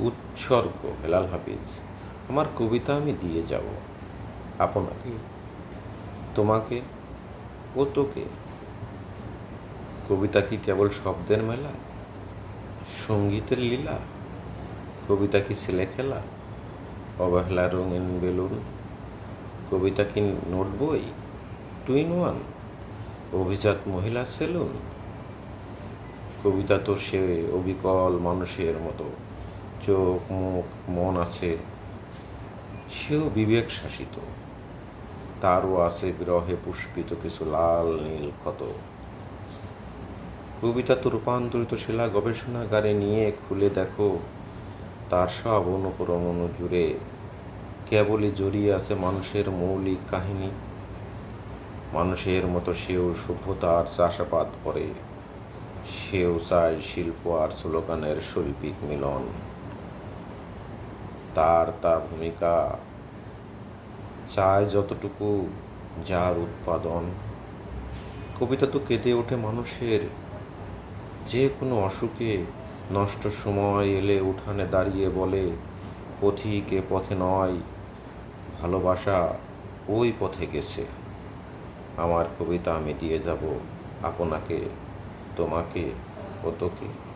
উৎসর্গ হেলাল হাফিজ। আমার কবিতা আমি দিয়ে যাব। আপনাকে, তোমাকে ও তোকে। কবিতা কি কেবল শব্দের মেলা? সঙ্গীতের লীলা? কবিতা কি ছেলে খেলা? অবহেলা রঙিন বেলুন? কবিতা কি নোট বই? Two in one? অভিজাত মহিলা সেলুন? কবিতা তো সে অবিকল মানুষের মতো। চোখ মুখ মন আছে, সেও বিবেক শাসিত তারও আছে বিরহে পুষ্পিত কিছু লাল নীল ক্ষত। কবিতা তো রূপান্তরিত শিলা গবেষণাগারে নিয়ে খুলে দেখো, তার সব অনুকরণ জুড়ে কেবলই জড়িয়ে আছে মানুষের মৌলিক কাহিনী। মানুষের মতো সেও সভ্যতার চাষাবাদ করে, সেও চায় শিল্প আর স্লোগানের শৈল্পিক মিলন। তার তা ভূমিকা চায় যতটুকু যার উৎপাদন। কবিতা তো কেঁদে ওঠে মানুষের। যে কোনো অসুখে নষ্ট সময় এলে উঠানে দাঁড়িয়ে বলে পথিক পথে নয়, ভালোবাসা ওই পথে গেছে। আমার কবিতা আমি দিয়ে যাব, আপনাকে, তোমাকে ও তোকে